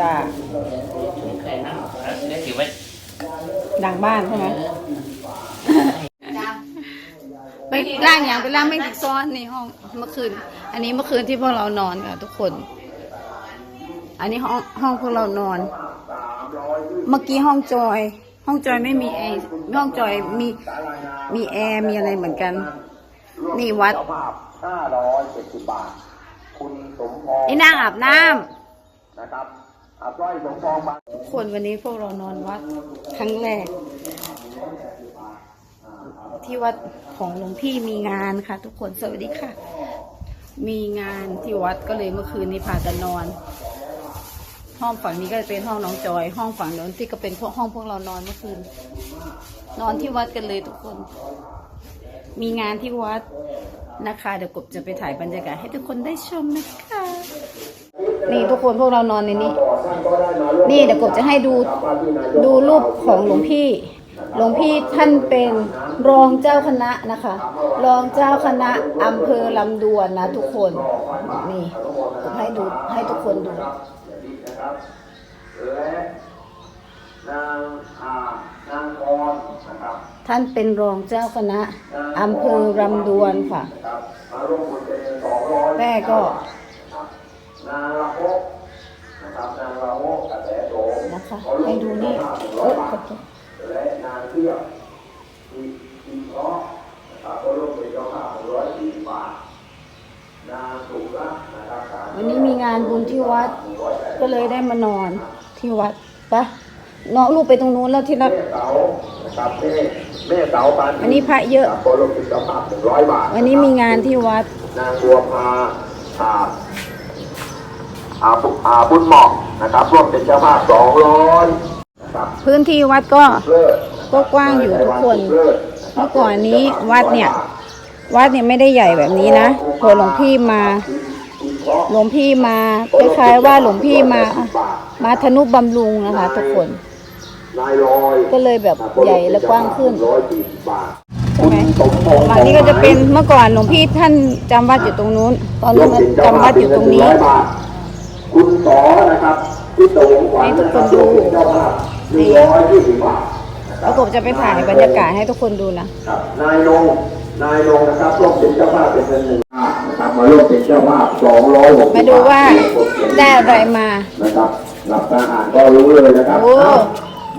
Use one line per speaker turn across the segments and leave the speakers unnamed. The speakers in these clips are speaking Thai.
อะ
เคยนั่งแล้วได้ถือว่า
ดังบ้านใช่ไหมไปล่างอย่างไปล่างไม่ติดซ้อนในห้องเมื่อคืน อันนี้เมื่อคืนที่พวกเรานอนค่ะทุกคน อันนี้ห้องห้องพวกเรานอน เมื่อกี้ห้องจอย ห้องจอยไม่มีแอร์ห้องจอยมีมีแอร์มีอะไรเหมือนกัน นี่วัด
เจ้าภาพ570บาท คุณสมพร
นี่นางอาบน้ำ
นะครับ
ทุกคนวันนี้พวกเรานอนวัดครั้งแรก ที่วัดของหลวงพี่มีงานค่ะ ทุกคนสวัสดีค่ะ มีงานที่วัดก็เลยเมื่อคืนนี้พากันนอน ห้องฝั่งนี้ก็จะเป็นห้องน้องจอย ห้องฝั่งโน้นที่ก็เป็นพวกห้องพวกเรานอนเมื่อคืน นอนที่วัดกันเลยทุกคน มีงานที่วัดนะคะเดี๋ยวกบจะไปถ่ายบรรยากาศให้ทุกคนได้ชมนะคะ นี่ทุกคนพวกเรานอนในนี้ นี่เดี๋ยวกบจะให้ดูดูรูปของหลวงพี่ หลวงพี่ท่านเป็นรองเจ้าคณะนะคะ รองเจ้าคณะอำเภอลำดวนนะทุกคน นี่ผมให้ดูให้ทุกคนดู
และนางอานางออนนะครับ
ท่านเป็นรองเจ้าคณะอำเภอลำดวนค่ะแม่ก็
นางละโฮกนะครับนางละโฮกกระแสโสม
นะคะให้ดูนี่เอ้ยขอโทษ
และนางเที่ยวอีกอีกเพราะนะครับก็ร่วมเป็นเจ้าภาพร้อยสี่บาทนางสุรัตน์นะครับสาม
วันนี้มีงานบุญที่วัดก็เลยได้มานอนที่วัดปะน้องลูกไปตรงนู้นแล้วที่รัก
แม่เสานะครับแม่แม่เสาปาน
วันนี้พระเยอะ
ครับก็ร่วมเป็นเจ้าภาพหนึ่งร้อยบาท
วันนี้มีงานที่วัด
นางบัวพาอ่า อาบุอาบุญเหมาะนะครับร่วมเป็นเจ้าภาพสองร้อยนะครับ
พื้นที่วัดก็
เลิศ
ก็กว้างอยู่ทุกคน
เลิศ
เมื่อก่อนนี้วัดเนี่ย วัดเนี่ยไม่ได้ใหญ่แบบนี้นะพอหลวงพี่มา หลวงพี่มาคล้ายๆว่าหลวงพี่มา มาธนุบำรุงนะคะ ทุกคน
นายลอย
ก็เลยแบบใหญ่และกว้างขึ้น
ร้อยสี่สิบบาท
ใช่ไหม
คุณสมพงษ์
ฝั่งนี้ก็จะเป็นเมื่อก่อนหลวงพี่ท่านจำวัดอยู่ตรงนู้น ตอนนี้มาจำวัดอยู่ตรงนี้
คุณสอนะครับที่โตงขวัญ
ให้ทุกคนดู
เจ้าภาพหนึ่งร้อยยี่สิบบาท
แล้วกบจะไปถ่ายบรรยากาศให้ทุกคนดูนะ
ครับ นายนงนายนงนะครับร่วมเป็นเจ้าภาพเป็นเงินหนึ่งบาทนะครับมาร่วมเป็นเจ้าภาพสองร้อยหกสิบ
มาดูว่าได้อะไรมา
นะครับหลับตาอ่านก็รู้เลยนะครับ
โอ้
เอ้า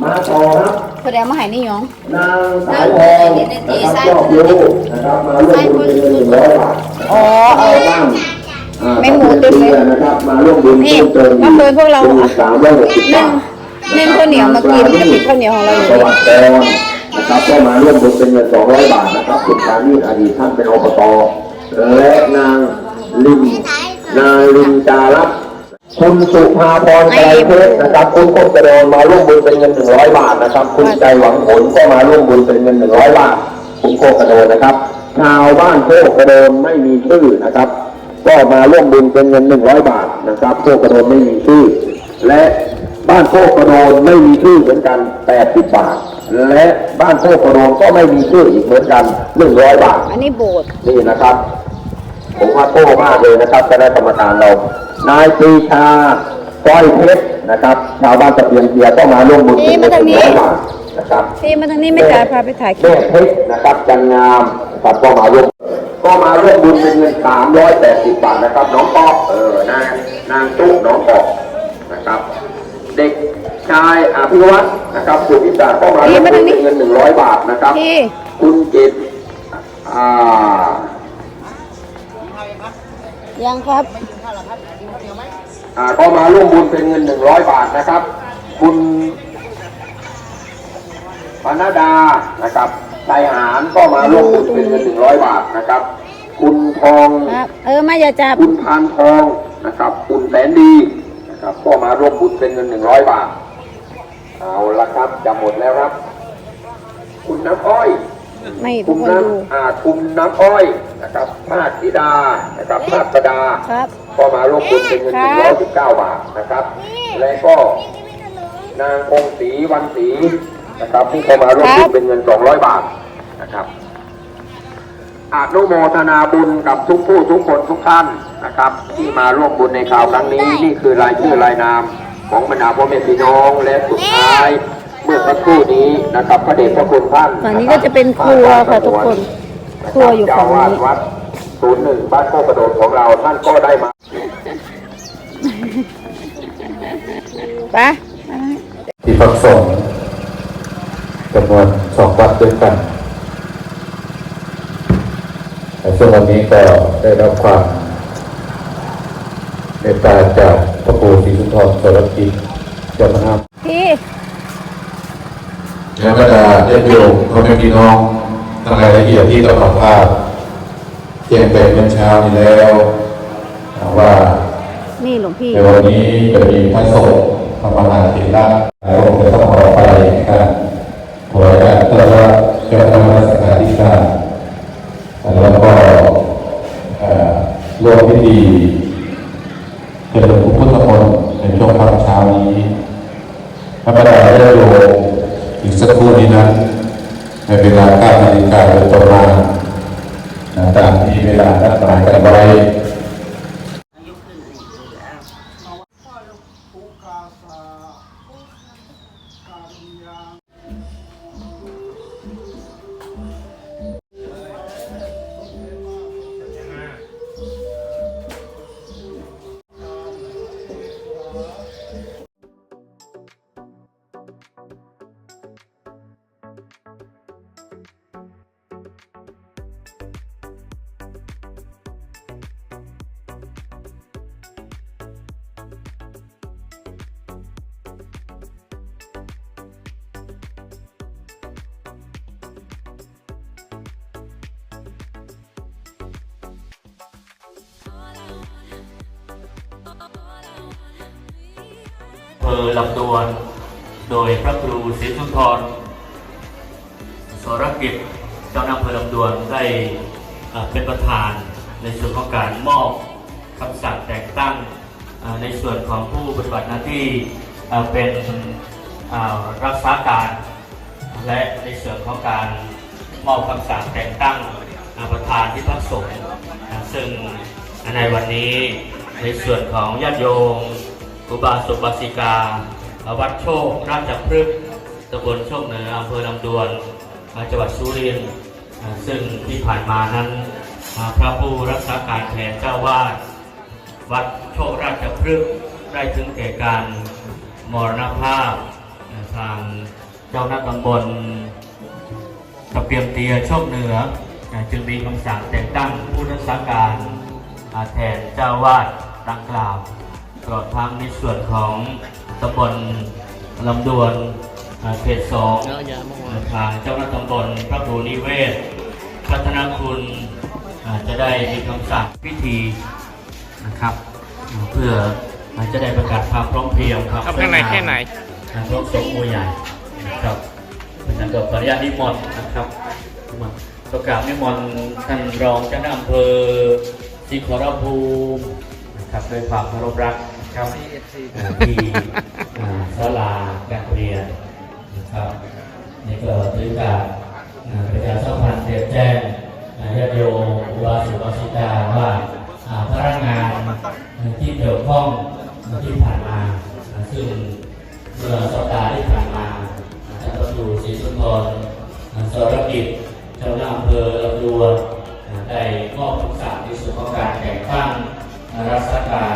มาต่อครับ
แสดงมาใหายนี่หยอง
นางสายทองนะครับยอดยูนะครับมาร่วมบุญเป็นเงินหนึ่งร้อยบาท
อ๋อเออ
บ้างอ่า
ไม่หมูเต็มเลย
นะครับ มาร่วมบุญ
นี่
เพิ่มเติม
เมื่อคืนพวกเรา
ป็นสามร้อยหกสิบ
นึ่
บางท
นึ่งข้าวเหนียวมากินก็ติดข้าวเหนียวของเราอยู่
ส
นี่
วัสดีนะครับก็มาร่วมบุญเป็นเงิน200บาทนะครับคุณปานีอดีตท่านเป็นอบตและนางลิมนางลิมจารัตน์คุณสุภาพรไกรเพชรนะครับคุณกบกระโดนมาร่วมบุญเป็นเงิน100บาทนะครับ คุณใจหวังผลก็มาร่วมบุญเป็นเงิน100บาทคุณโคกระโดนนะครับ ชาวบ้านโคกกระโดนไม่มีชื่อนะครับ ก็มาร่วมบุญเป็นเงิน100บาทนะครับโคกกระโดนไม่มีชื่อ และบ้านโคกกระโดนไม่มีชื่อเหมือนกัน80บาท และบ้านโคกกระโดนก็ไม่มีชื่ออีกเหมือนกัน100บาท
อันนี้โบสถ์
นี่นะครับ ผมว่าโก้มากเลยนะครับคณะกรรมการเรา นายปรีชาก้อยเพชรนะครับชาวบ้านตะเพียนเกียร์ก็มาร่วมบุญเป็นเงินหนึ่งร้อยบาทนะครับ
พี่มาทางนี้ไม่จ่ายพาไปถ่ายคลิ
แม่
ป
เพชรนะครับจันงามนะครับก็มาร่วม ก็มาร่วมบุญเป็นเงิน 380 บาทนะครับ น้องปอกเออนางนางตุ๊กน้องปอกนะครับ เด็กชายอภิวัตนะครับสุพิศาก็มาร่วมบุญเป็นเงิน 100 บาทนะครับ
พี่
คุณจิตอ่า
ยังครับ
อ่าก็มาร่วมบุญเป็นเงิน 100 บาทนะครับ คุณปนดานะครับไทยหารก็มาร่วมบุญ เป็นเงิน100บาทนะครับ คุณทอง
ครับเออมาอย่าจับ
คุณพานทองนะครับ คุณแสนดีนะครับก็มาร่วมบุญเป็นเงิน100บาท เอาละครับจะหมดแล้วครับ คุณน้ำอ้อย
ไม่ทุ
คุ
ก
ณ
คนดู
น้ำอ่าคุณน้ำอ้อยนะครับภาคธิดานะครับภาคประดา
ครับ
ก็มาร่วมบุญเป็นเงิน
ครับ
119บาทนะครับ และก็นางคงศรีวันศรีนะครับผู้ก็มาร่วมบุญเป็นเงิน200บาทนะครับ อนุโมทนาบุญกับทุกผู้ทุกคนทุกท่านนะครับ ที่มาร่วมบุญในคราวครั้งนี้นี่คือรายชื่อรายนามของบรรดาพ่อแม่พี่น้องและสุดท้าย เมื่อสักครู่นี้นะครับพระเดชพระคุณท่าน
ฝั่งนี้ก็จะเป็นครัวค่ะทุกคน ครัวอยู่ฝั่งนี้
เจ้าวาดวัดศูนย์หนึ่งบ้านโคกระโดดของเราท่านก็ได้มา
ไป
ที่พักสงฆ์จำนวนสองวัดด้วยกันแต่ ซึ่งวันนี้ก็ได้รับความเมตตาจากพระครูศรีสุนทรสรกิจเจ้าคณะ
พี่
และบรรดาญาติโยมพ่อแม่พี่น้องทั้งหลายละเอียดที่ต่อภาพแจ้งไปเมื่อเช้านี้แล้วว่า
นี่หลวงพี่
ในวันนี้จะมีพระสงฆ์ธรรมนาธิราชหลายองค์จะต้องขอไปในการถวายการต้อนรับเจ้าคณะสังฆาธิการแล้วก็เอ่อร่วมพิธีเจริญพระพุทธมนต์ในช่วงค่ำเช้านี้พระบรรดาได้โยมอีกสัก ครู่นี้นั้นในเวลา9นาฬิกาโดยประมาณนะตามที่เวลานัดหมายกันไว้
ภอลำดวน โดยพระครูศรีสุนทรสรกิจเจ้าหน้าอำเภอลำดวนได้เป็นประธานในส่วนของการมอบคำสั่งแต่งตั้งในส่วนของผู้ปฏิบัติหน้าที่เป็นรักษาการ และในส่วนของการมอบคำสั่งแต่งตั้งประธานที่พักสงฆ์ซึ่งในวันนี้ในส่วนของญาติโยม อุบาสกบาสิกา วัดโชคราชพฤกษ์ตำบลโชคเหนืออำเภอลำดวนจังหวัดสุรินทร์ซึ่งที่ผ่านมานั้นพระผู้รักษาการแทนเจ้าวาดวัดโชคราชพฤกษ์ได้ถึงแก่การมรณภาพทางเจ้าหน้าตำบลตะเปียมเตียโชคเหนือจึงมีคำสั่งแต่งตั้งผู้รักษาการแทนเจ้าวาดดังกล่าว ตลอดทั้งในส่วนของตำบลลำดวนอ่าเขตสองทางเจ้าหน้าที่ตำบลพระครูนิเวศ พัฒนาคุณอ่าจะได้มีคำสั่งพิธีนะครับอ่าเพื่ออาจจะได้ประกาศความพร้อมเพรียงครับ
ทำข้างในแค่ไหน
ทางพระสงฆ์หมู่ใหญ่นะครับเพราะฉะนั้นก็ขออนุญาตนิมนต์นะครับนิมนต์ประกาศนิมนต์ท่านรองเจ้าหน้าอำเภอศรีขอรภูมินะครับด้วยความเคารพรักนะ ครับอ่าที่อ่าศาลาการเรียนนะครับนี่ก็ถือการอ่าประชาสัมพันธ์เรียนแจ้งอ่าญาติโยมอุบาสกอุบาสิกาว่าอ่าพนักงานที่เกี่ยวข้องที่ผ่านมาอ่าซึ่งเมื่อสัปดาห์ที่ผ่านมาท่านพระครูศรีสุนทรสรกิจเจ้าหน้าอำเภอลำดวนได้มอบคำสั่งในส่วนของการแต่งตั้งรักษาการ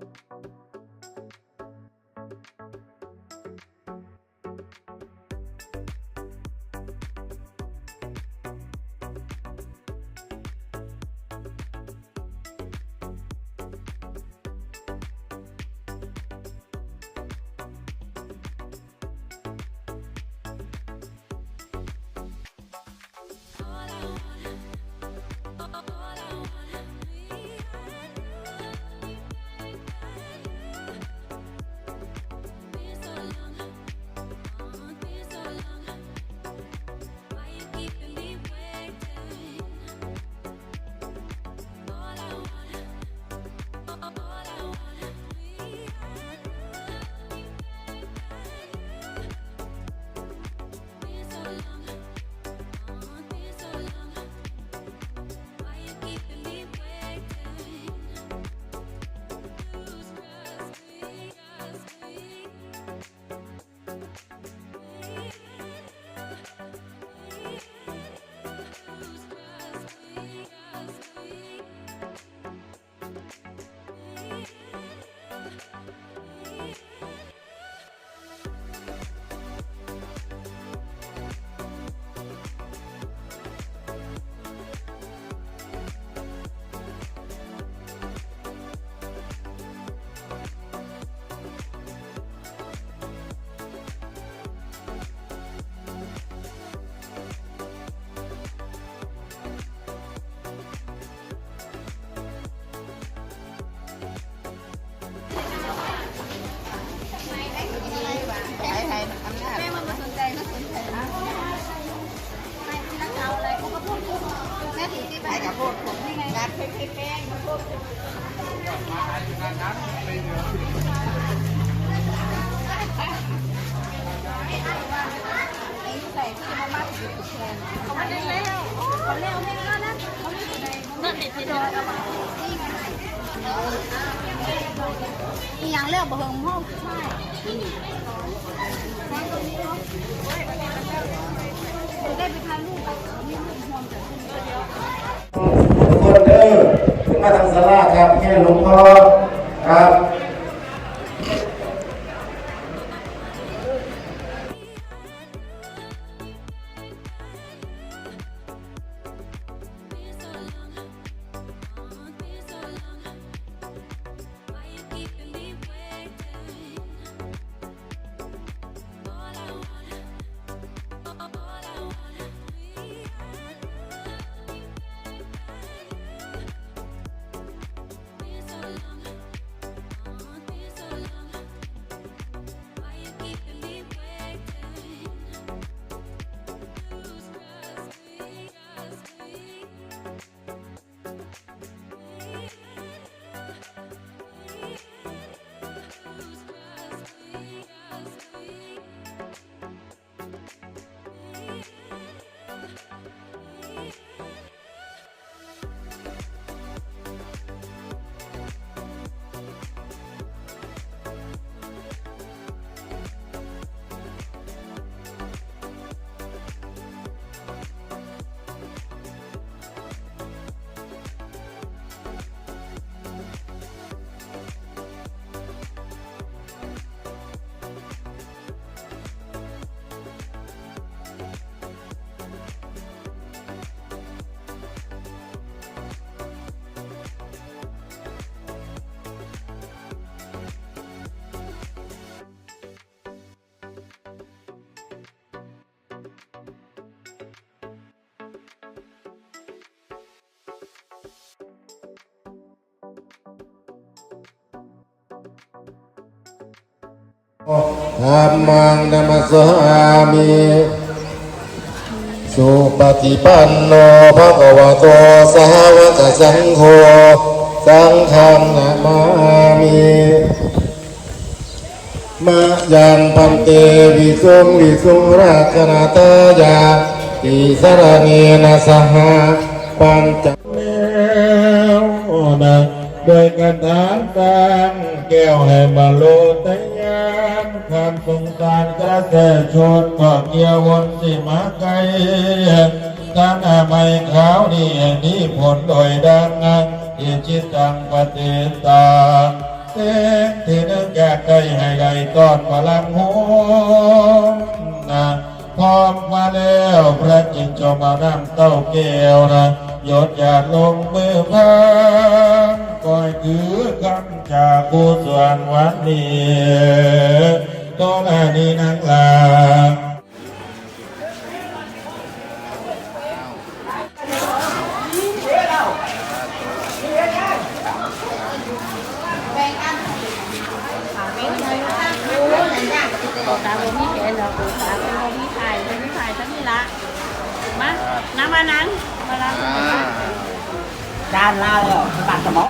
Thank you. ม่แล้วนะเขาไม่
ถึงในนั่นติดที่โดนเอามานี่ไงอีหยังเลือกบ่เฮิงห้องใช่ได้ไปถ่ายรูกับมีรูปห่วงจากคุณเดียว
ทุกคนเด้อขึ้นมาทางสลาครับแค่หลวงพ่อครับ Thank you. ธรรมังนัมสสามิสุปฏิปันโนภะคะวะโตสาวกสังโฆสังฆังนามามิมะยังพันเตวิสุงวิสุงราชนาตายาติสรเนนะสหปัญจ โดยการทานการแก้วให้บรรลุตยานคำสงการกระแสชนก็เกี่ยววนสิมาไกลการอาไม่ขาวนี่นี้ผลโดยดังอิจิตังปฏิตาเส้นที่นึกอยากได้ให้ได้ตอนพลังหัวนะพร้อมมาแล้วพระจิตจงเอาน้ำเต้าแก้วนะหยดหยาดลงมือพังก้อย คือคำจากกุศลวันนี้ต้องอานีนังลา
ตาบมีแขนเราตาเป็นบมีถ่ายเป็นมีถ่ายทั้งนี้ละมาน้ำมานังมานัง
ด้านล่างเลยปากสมอง